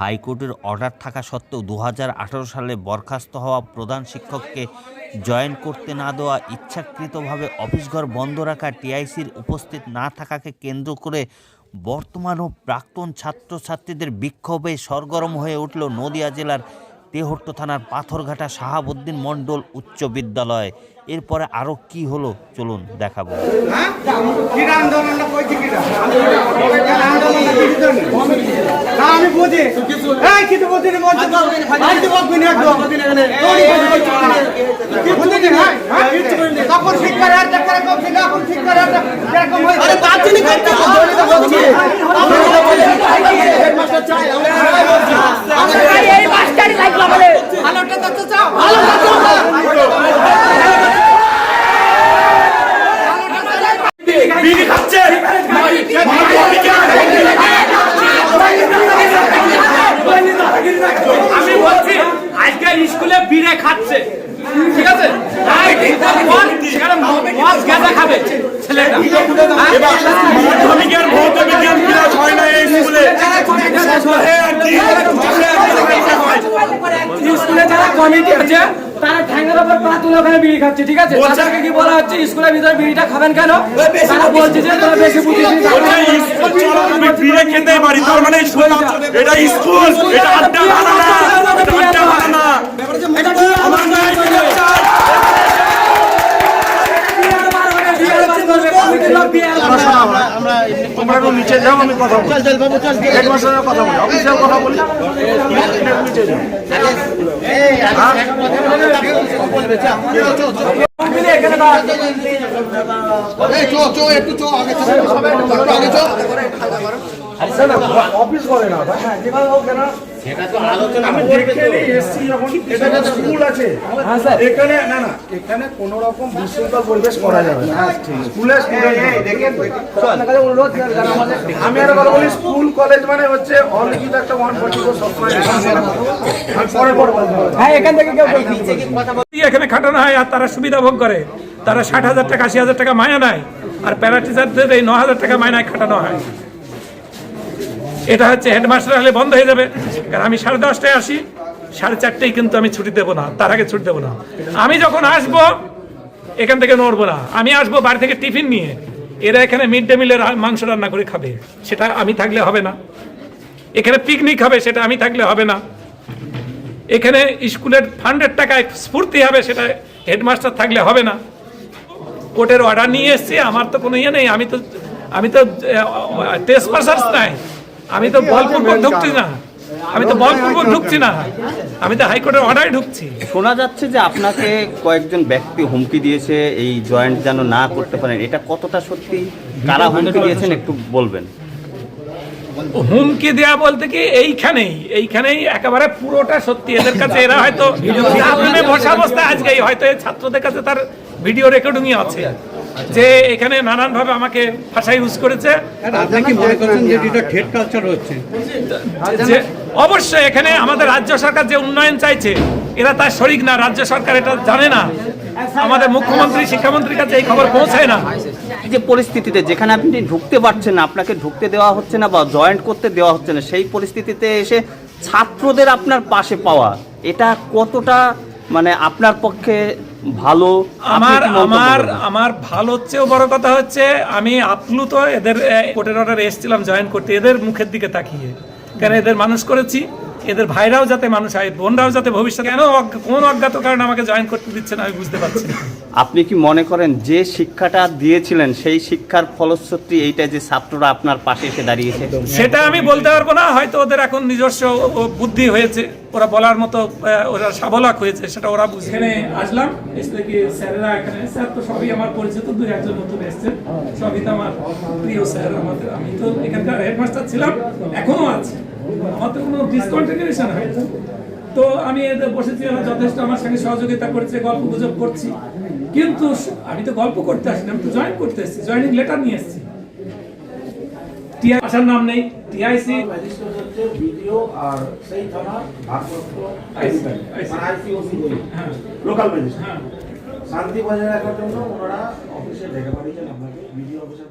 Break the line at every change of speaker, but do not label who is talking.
হাইকোর্টের অর্ডার থাকা সত্ত্বেও দু হাজার আঠেরো সালে বরখাস্ত হওয়া প্রধান শিক্ষককে জয়েন করতে না দেওয়া, ইচ্ছাকৃতভাবে অফিসঘর বন্ধ রাখা টিআইসির উপস্থিত না থাকাকে কেন্দ্র করে বর্তমান ও প্রাক্তন ছাত্রছাত্রীদের বিক্ষোভে সরগরম হয়ে উঠল নদিয়া জেলার তেহট্ট থানার পাথরঘাটা শাহাবুদ্দিন মণ্ডল উচ্চ বিদ্যালয়। এরপরে আরও কি হলো চলুন দেখাবো।
বুঝি এই কিছু বুঝি না বলছি আজ তো না একদম তখন ঠিক করে আর চক্কর কম থেকে এখন ঠিক করে আর এরকম হয় আরে বাচ্চা নি করতে বলি তো বলছি হেডমাস্টার চাই
আমরা এই মাস্টারই লাগল আমাদের
ভালোটা তো চাও ভালো
বিড়ি খাচ্ছে আমি বলছি আজকে স্কুলে বিড়ে খাচ্ছে ঠিক আছে তাই সেখানে মদ গাঁজা খাবে ছেলেটা মাধ্যমিকের ভৌত বিজ্ঞান ক্লাস হয় না এই স্কুলে
স্কুলে যারা কমিটি তারা ঠ্যাঙ্গের উপর পা তুলে ওখানে বিড়ি খাচ্ছে ঠিক আছে? তাদেরকে কি বলা হচ্ছে? স্কুলের ভিতরে বিড়িটা খাবেন কেন? তারা বলছে যে তোরা বেশি বুঝিস
মানে এটা স্কুল এটা আড্ডা একটু নিচে যাও আমি কথা বলি হেডমাস্টারের কথা বলি অফিসিয়াল কথা বলি নিচে যাও।
দাঁড়ান।
অফিস করে না যেভাবে হোক না আমি দেখে এসছি যখন এটা স্কুল আছে।
হ্যাঁ স্যার।
এখানে না না এখানে কোন রকম বিশৃঙ্খল পরিবেশ করা যাবে না। স্কুলে
আপনাকে অনুরোধ স্যার, যারা আমাদের
আমি একটা কথা বলি স্কুল কলেজ মানে হচ্ছে অলিখিত একটা ওয়ান ফোর্টি ফোর সবসময় আর পরে পরে
হ্যাঁ এখান থেকে কেউ কেউ
এখানে খাটানো হয় আর তারা সুবিধা ভোগ করে। তারা ষাট হাজার টাকা আশি হাজার টাকা মায়া নেয় আর প্যারা টিচারদের এই ন হাজার টাকা মায়নায় খাটানো হয়। এটা হচ্ছে হেডমাস্টার হলে বন্ধ হয়ে যাবে। কারণ আমি সাড়ে দশটায় আসি সাড়ে চারটেই কিন্তু আমি ছুটি দেবো না তার আগে ছুটি দেবো না। আমি যখন আসব এখান থেকে নড়বো না। আমি আসব বাড়ি থেকে টিফিন নিয়ে এরা এখানে মিড ডে মিলের মাংস রান্না করে খাবে সেটা আমি থাকলে হবে না। এখানে পিকনিক হবে সেটা আমি থাকলে হবে না। এখানে স্কুলের ফান্ডের টাকায় স্ফূর্তি হবে সেটা হেডমাস্টার থাকলে হবে না। কোর্টের অর্ডার নিয়ে এসেছি আমার তো কোনো ইয়ে নেই আমি তো আমি তো টেস্ট পাসার্স নাই। আমি তো বলপূর্বক ঢুকছি না। আমি তো বলপূর্বক ঢুকছি না। আমি তো হাইকোর্টের অর্ডারে ঢুকছি।
শোনা যাচ্ছে যে আপনাকে কয়েকজন ব্যক্তি হুমকি দিয়েছে এই জয়েন্ট যেন না করতে পারেন এটা কতটা সত্যি? কারা হুমকি দিয়েছেন একটু বলবেন।
হুমকি দেয়া বলতে কি এইখানেই এইখানেই একেবারে পুরোটা সত্যি। এদের কাছে এরা হয়তো বসা অবস্থায় আজকে হয়তো এই ছাত্রদের কাছে তার ভিডিও রেকর্ডিংই আছে। যে এখানে নানান ভাবে আমাকে ভাষা ইউজ করেছে।
আপনি কি মনে করছেন যে এটা ঠেট কালচার হচ্ছে?
অবশ্যই এখানে আমাদের রাজ্য সরকার যে উন্নয়ন চাইছে এরা তার শরিক না রাজ্য সরকার এটা জানে না। আমাদের মুখ্যমন্ত্রী শিক্ষামন্ত্রীর কাছে এই খবর পৌঁছায় না।
এই যে পরিস্থিতিতে যেখানে আপনি ঢুকতে পারছেন না আপনাকে ঢুকতে দেওয়া হচ্ছে না বা জয়েন্ট করতে দেওয়া হচ্ছে না সেই পরিস্থিতিতে এসে ছাত্রদের আপনার পাশে পাওয়া এটা কতটা মানে আপনার পক্ষে ভালো?
আমার আমার আমার ভালো হচ্ছেও বড় কথা হচ্ছে আমি আপ্লুত এদের কোর্টের অর্ডারে এসেছিলাম জয়েন করতে এদের মুখের দিকে তাকিয়ে। কারণ এদের মানুষ করেছি? এদের ভাইরাও যাতে মানুষ হয় বোনরাও যাতে ভবিষ্যতে কেন অজ্ঞ- কোন অজ্ঞাত কারণে আমাকে জয়েন করতে দিচ্ছে না আমি বুঝতে পারছি
আপনি কি মনে করেন যে শিক্ষাটা দিয়েছিলেন সেই শিক্ষার ফলশ্রুতি এইটা যে ছাত্ররা আপনার পাশে এসে দাঁড়িয়েছে?
সেটা আমি বলতে পারব না হয়তো ওদের এখন নিজস্ব বুদ্ধি হয়েছে ওরা বলার মতো ওরা সাবলাক হয়েছে সেটা ওরা বুঝে। এখানে আসলাম এসে কি স্যারেরা এখানে স্যার তো সবই আমার পরিচিত দুই একজন নতুন এসছেন সবই তো আমার প্রিয় স্যার আমাদের আমি তো এখানকার হেডমাস্টার ছিলাম এখনও আছি। আমার তো কোনো ডিসকন্টিনিউশন হয়নি তো আমি এদের বসেছি যথেষ্ট আমার সঙ্গে সহযোগিতা করছে গল্প গুজব করছি। কিন্তু আমি তো গল্প করতে আসিনি আমি তো জয়েন করতে এসেছি জয়েনিং লেটার নিয়ে এসেছি। টিআই আসার নাম নেই টিআইসি।
হচ্ছে আর সেই মানে
হ্যাঁ।
লোকাল
হ্যাঁ।
শান্তি বজায় রাখার জন্য ওনারা অফিসে ডেকে পাঠিয়েছেন আপনাকে বিডিও অফিসার